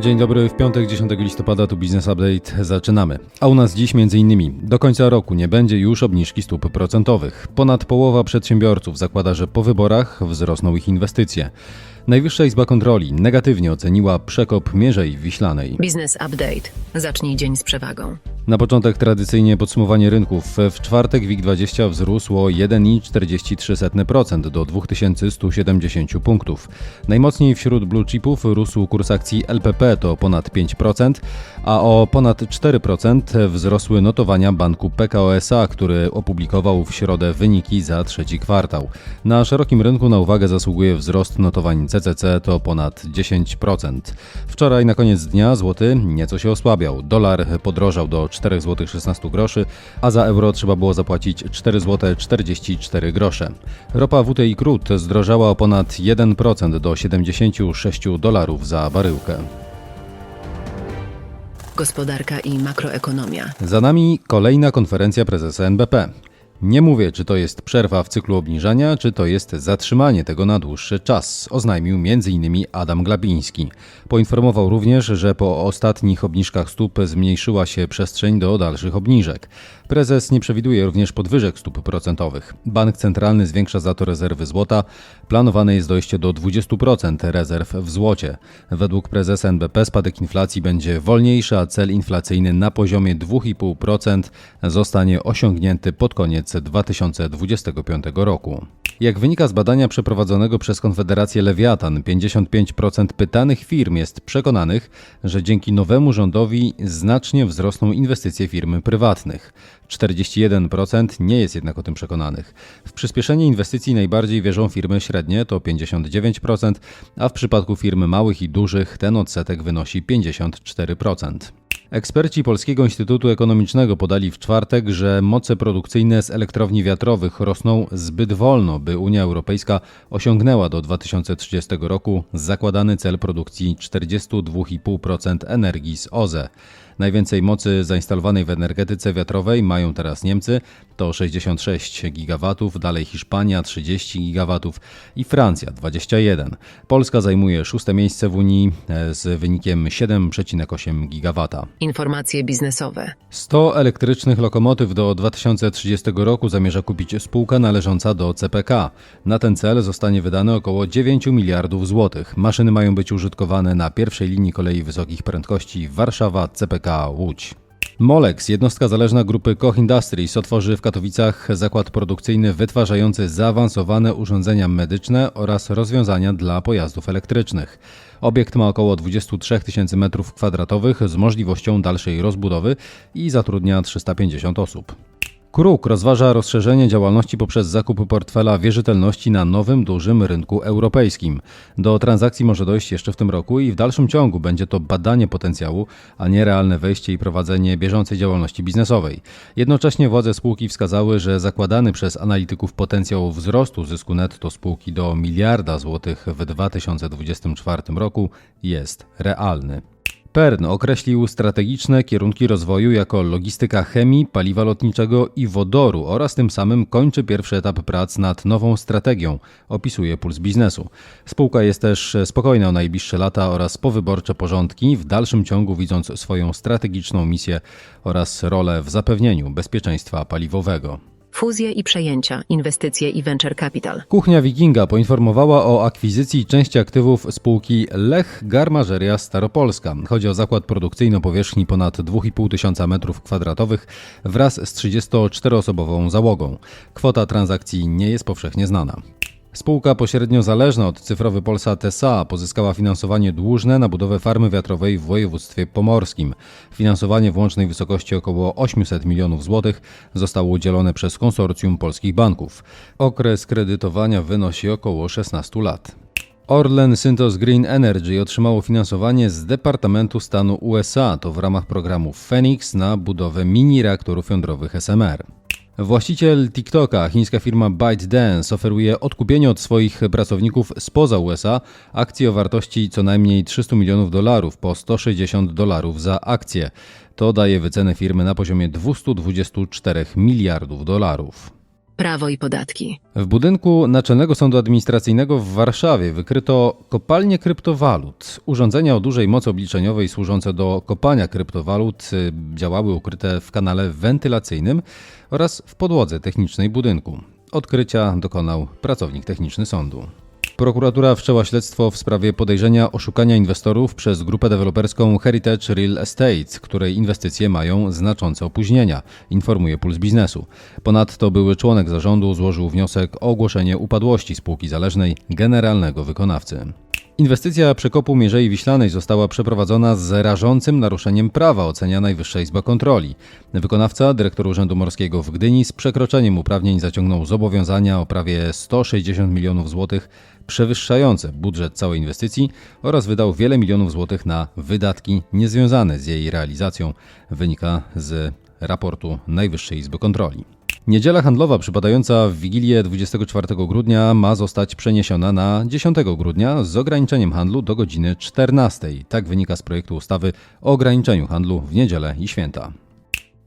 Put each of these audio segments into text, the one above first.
Dzień dobry, w piątek 10 listopada tu Business Update. Zaczynamy. A u nas dziś m.in. do końca roku nie będzie już obniżki stóp procentowych. Ponad połowa przedsiębiorców zakłada, że po wyborach wzrosną ich inwestycje. Najwyższa Izba Kontroli negatywnie oceniła przekop Mierzei Wiślanej. Biznes Update. Zacznij dzień z przewagą. Na początek tradycyjnie podsumowanie rynków. W czwartek WIG20 wzrósł o 1,43% do 2170 punktów. Najmocniej wśród blue chipów rósł kurs akcji LPP to ponad 5%, a o ponad 4% wzrosły notowania banku PKO SA, który opublikował w środę wyniki za trzeci kwartał. Na szerokim rynku na uwagę zasługuje wzrost notowań CCC to ponad 10%. Wczoraj na koniec dnia złoty nieco się osłabiał. Dolar podrożał do 4 zł 16 groszy, a za euro trzeba było zapłacić 4 zł 44 grosze. Ropa WTI Crude zdrożała o ponad 1% do 76 dolarów za baryłkę. Gospodarka i makroekonomia. Za nami kolejna konferencja prezesa NBP. Nie mówię, czy to jest przerwa w cyklu obniżania, czy to jest zatrzymanie tego na dłuższy czas, oznajmił m.in. Adam Glapiński. Poinformował również, że po ostatnich obniżkach stóp zmniejszyła się przestrzeń do dalszych obniżek. Prezes nie przewiduje również podwyżek stóp procentowych. Bank centralny zwiększa za to rezerwy złota. Planowane jest dojście do 20% rezerw w złocie. Według prezesa NBP spadek inflacji będzie wolniejszy, a cel inflacyjny na poziomie 2,5% zostanie osiągnięty pod koniec 2025 roku. Jak wynika z badania przeprowadzonego przez Konfederację Lewiatan, 55% pytanych firm jest przekonanych, że dzięki nowemu rządowi znacznie wzrosną inwestycje firmy prywatnych. 41% nie jest jednak o tym przekonanych. W przyspieszenie inwestycji najbardziej wierzą firmy średnie, to 59%, a w przypadku firm małych i dużych ten odsetek wynosi 54%. Eksperci Polskiego Instytutu Ekonomicznego podali w czwartek, że moce produkcyjne z elektrowni wiatrowych rosną zbyt wolno, by Unia Europejska osiągnęła do 2030 roku zakładany cel produkcji 42,5% energii z OZE. Najwięcej mocy zainstalowanej w energetyce wiatrowej mają teraz Niemcy, to 66 GW, dalej Hiszpania 30 GW i Francja 21. Polska zajmuje szóste miejsce w Unii e, z wynikiem 7,8 GW. Informacje biznesowe. 100 elektrycznych lokomotyw do 2030 roku zamierza kupić spółka należąca do CPK. Na ten cel zostanie wydane około 9 miliardów złotych. Maszyny mają być użytkowane na pierwszej linii kolei wysokich prędkości Warszawa CPK Łódź. Molex, jednostka zależna grupy Koch Industries, otworzy w Katowicach zakład produkcyjny wytwarzający zaawansowane urządzenia medyczne oraz rozwiązania dla pojazdów elektrycznych. Obiekt ma około 23 tysięcy m2 z możliwością dalszej rozbudowy i zatrudnia 350 osób. Kruk rozważa rozszerzenie działalności poprzez zakup portfela wierzytelności na nowym, dużym rynku europejskim. Do transakcji może dojść jeszcze w tym roku i w dalszym ciągu będzie to badanie potencjału, a nie realne wejście i prowadzenie bieżącej działalności biznesowej. Jednocześnie władze spółki wskazały, że zakładany przez analityków potencjał wzrostu zysku netto spółki do miliarda złotych w 2024 roku jest realny. PERN określił strategiczne kierunki rozwoju jako logistyka chemii, paliwa lotniczego i wodoru oraz tym samym kończy pierwszy etap prac nad nową strategią, opisuje Puls Biznesu. Spółka jest też spokojna o najbliższe lata oraz powyborcze porządki, w dalszym ciągu widząc swoją strategiczną misję oraz rolę w zapewnieniu bezpieczeństwa paliwowego. Fuzje i przejęcia, inwestycje i venture capital. Kuchnia Wikinga poinformowała o akwizycji części aktywów spółki Lech Garmażeria Staropolska. Chodzi o zakład produkcyjny o powierzchni ponad 2,5 tysiąca metrów kwadratowych wraz z 34-osobową załogą. Kwota transakcji nie jest powszechnie znana. Spółka pośrednio zależna od cyfrowy Polsat SA pozyskała finansowanie dłużne na budowę farmy wiatrowej w województwie pomorskim. Finansowanie w łącznej wysokości około 800 milionów złotych zostało udzielone przez konsorcjum polskich banków. Okres kredytowania wynosi około 16 lat. Orlen Synthos Green Energy otrzymało finansowanie z Departamentu Stanu USA, to w ramach programu Phoenix na budowę mini reaktorów jądrowych SMR. Właściciel TikToka, chińska firma ByteDance, oferuje odkupienie od swoich pracowników spoza USA akcji o wartości co najmniej 300 milionów dolarów po 160 dolarów za akcję. To daje wycenę firmy na poziomie 224 miliardów dolarów. Prawo i podatki. W budynku Naczelnego Sądu Administracyjnego w Warszawie wykryto kopalnię kryptowalut. Urządzenia o dużej mocy obliczeniowej służące do kopania kryptowalut y, działały ukryte w kanale wentylacyjnym oraz w podłodze technicznej budynku. Odkrycia dokonał pracownik techniczny sądu. Prokuratura wszczęła śledztwo w sprawie podejrzenia oszukania inwestorów przez grupę deweloperską Heritage Real Estate, której inwestycje mają znaczące opóźnienia, informuje Puls Biznesu. Ponadto były członek zarządu złożył wniosek o ogłoszenie upadłości spółki zależnej generalnego wykonawcy. Inwestycja przekopu Mierzei Wiślanej została przeprowadzona z rażącym naruszeniem prawa, ocenia Najwyższa Izba Kontroli. Wykonawca, dyrektor Urzędu Morskiego w Gdyni, z przekroczeniem uprawnień zaciągnął zobowiązania o prawie 160 milionów złotych, przewyższające budżet całej inwestycji oraz wydał wiele milionów złotych na wydatki niezwiązane z jej realizacją, wynika z raportu Najwyższej Izby Kontroli. Niedziela handlowa przypadająca w Wigilię 24 grudnia ma zostać przeniesiona na 10 grudnia z ograniczeniem handlu do godziny 14. Tak wynika z projektu ustawy o ograniczeniu handlu w niedzielę i święta.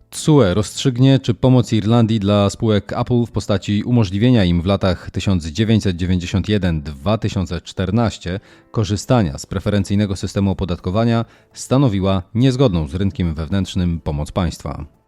TSUE rozstrzygnie, czy pomoc Irlandii dla spółek Apple w postaci umożliwienia im w latach 1991-2014 korzystania z preferencyjnego systemu opodatkowania stanowiła niezgodną z rynkiem wewnętrznym pomoc państwa.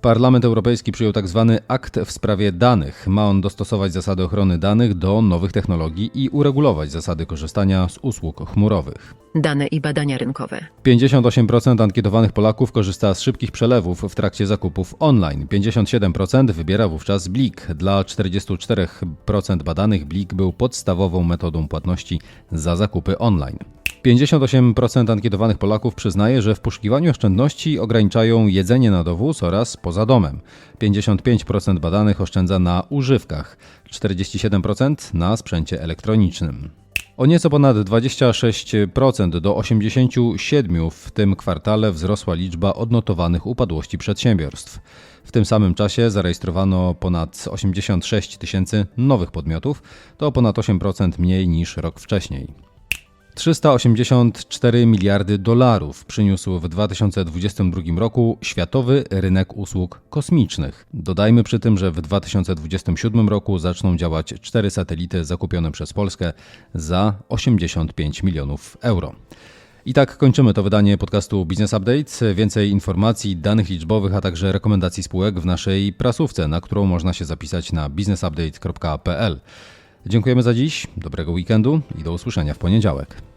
Parlament Europejski przyjął tzw. akt w sprawie danych. Ma on dostosować zasady ochrony danych do nowych technologii i uregulować zasady korzystania z usług chmurowych. Dane i badania rynkowe. 58% ankietowanych Polaków korzysta z szybkich przelewów w trakcie zakupów online. 57% wybiera wówczas Blik. Dla 44% badanych Blik był podstawową metodą płatności za zakupy online. 58% ankietowanych Polaków przyznaje, że w poszukiwaniu oszczędności ograniczają jedzenie na dowóz oraz poza domem. 55% badanych oszczędza na używkach, 47% na sprzęcie elektronicznym. O nieco ponad 26% do 87% w tym kwartale wzrosła liczba odnotowanych upadłości przedsiębiorstw. W tym samym czasie zarejestrowano ponad 86 tysięcy nowych podmiotów, to ponad 8% mniej niż rok wcześniej. 384 miliardy dolarów przyniósł w 2022 roku światowy rynek usług kosmicznych. Dodajmy przy tym, że w 2027 roku zaczną działać cztery satelity zakupione przez Polskę za 85 milionów euro. I tak kończymy to wydanie podcastu Business Update. Więcej informacji, danych liczbowych, a także rekomendacji spółek w naszej prasówce, na którą można się zapisać na businessupdate.pl. Dziękujemy za dziś, dobrego weekendu i do usłyszenia w poniedziałek.